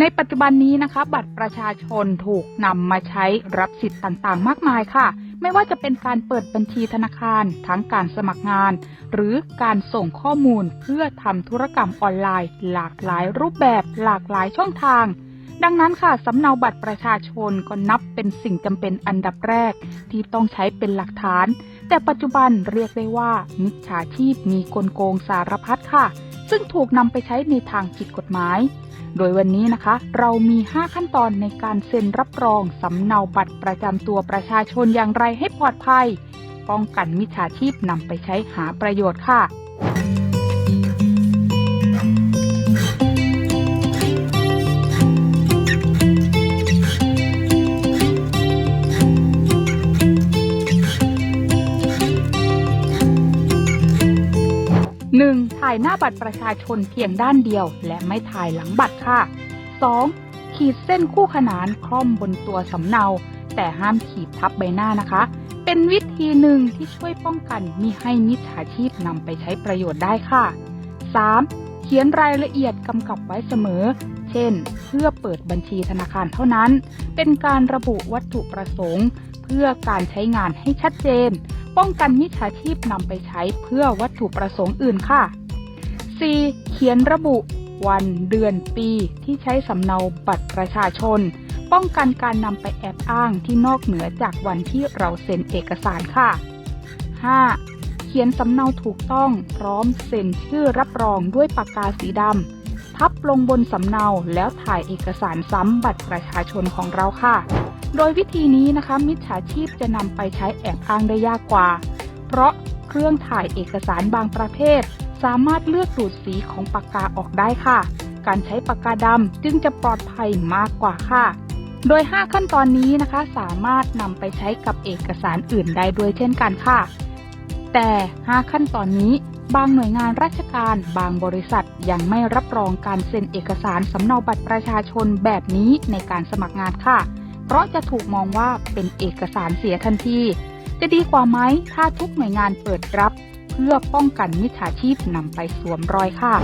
ในปัจจุบันนี้นะคะ บัตรประชาชนถูกนำมาใช้รับสิทธิ์ต่างๆ มากมายค่ะ ไม่ว่าจะเป็นการเปิดบัญชีธนาคาร ทั้งการสมัครงาน หรือการส่งข้อมูลเพื่อทำธุรกรรมออนไลน์ หลากหลายรูปแบบ หลากหลายช่องทาง ดังนั้นค่ะสำเนาบัตรประชาชนก็นับเป็นสิ่งจำเป็นอันดับแรก ที่ต้องใช้เป็นหลักฐาน แต่ปัจจุบันเรียกได้ว่า มิจฉาชีพมีกลโกงสารพัดค่ะ ซึ่งถูกนำไปใช้ในทางผิดกฎหมาย โดยวันนี้นะคะ เรามี 5 ขั้นตอนในการเซ็นรับรองสำเนาบัตรประจำตัวประชาชนอย่างไรให้ปลอดภัย ป้องกันมิจฉาชีพนำไปใช้หาประโยชน์ค่ะ 1. ถ่ายหน้าบัตรประชาชนเพียงด้านเดียว และไม่ถ่ายหลังบัตรค่ะ 2. ขีดเส้นคู่ขนานคล่อมบนตัวสำเนา แต่ห้ามขีดทับใบหน้านะคะ เป็นวิธีหนึ่งที่ช่วยป้องกันมิให้มิจฉาชีพนำไปใช้ประโยชน์ได้ค่ะ 3. เขียนรายละเอียดกำกับไว้เสมอ เช่น เพื่อเปิดบัญชีธนาคารเท่านั้น เป็นการระบุวัตถุประสงค์ เพื่อการใช้งานให้ชัดเจน ป้องกันมิจฉาชีพนำไปใช้เพื่อวัตถุประสงค์อื่นค่ะ 4. เขียนระบุวันเดือนปีที่ใช้สำเนาบัตรประชาชน ป้องกันการนำไปแอบอ้างที่นอกเหนือจากวันที่เราเซ็นเอกสารค่ะ 5. เขียนสำเนาถูกต้องพร้อมเซ็นชื่อรับรองด้วยปากกาสีดำพับลงบนสำเนาแล้วถ่ายเอกสารซ้ำบัตรประชาชนของเราค่ะ โดยวิธีนี้นะคะมิจฉาชีพจะนำไปใช้แอบอ้างได้ยากกว่า เพราะเครื่องถ่ายเอกสารบางประเภท สามารถเลือกดูดสีของปากกาออกได้ค่ะ การใช้ปากกาดำจึงจะปลอดภัยมากกว่าค่ะ โดย 5 ขั้นตอนนี้นะคะสามารถนำไปใช้กับเอกสารอื่นได้ด้วยเช่นกันค่ะ แต่ 5 ขั้นตอนนี้บางหน่วยงานราชการบางบริษัทยังไม่รับรองการเซ็นเอกสารสำเนาบัตรประชาชนแบบนี้ในการสมัครงานค่ะ เพราะจะถูกมองว่าเป็นเอกสารเสียทันที จะดีกว่าไหมถ้าทุกหน่วยงานเปิดรับ เพื่อป้องกันมิจฉาชีพนำไปสวมรอยค่ะ